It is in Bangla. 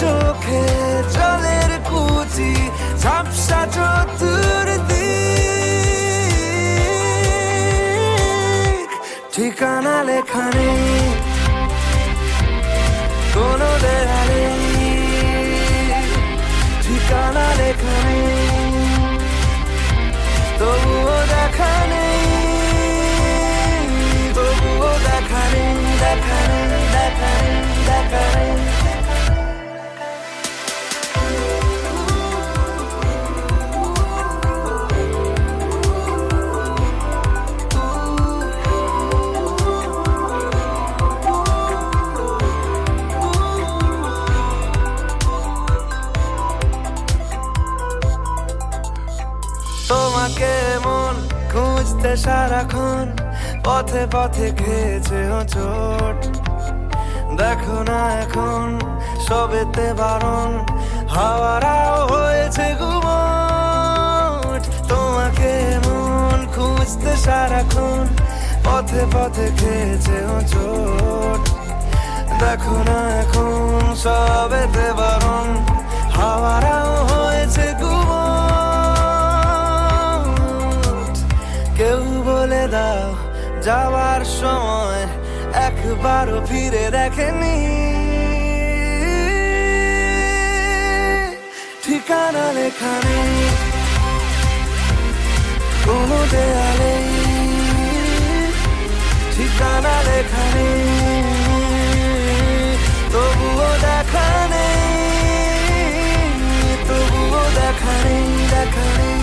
চোখে জলের কুচি ঝাপসা চতুর ঠিকানা লেখা নেই। কোনো দেহা তোমাকে মন খুঁজতে সারাক্ষণ পথে পথে খেয়েছে চোট। দেখো না এখন সবেতে বারণ, হাওয়ারাও হয়েছে গুমট। তোমাকে মন খুঁজতে সারাক্ষণ পথে পথে খেয়েছে চোট। দেখো না এখন সবেতে বলে দাও, যাওয়ার সময় একবারও ফিরে দেখেনি। ঠিকানা লেখা নেই কোনো দেয়ালে। ঠিকানা লেখা নেই তবুও দেখা নেই তবুও দেখা নেই দেখা নেই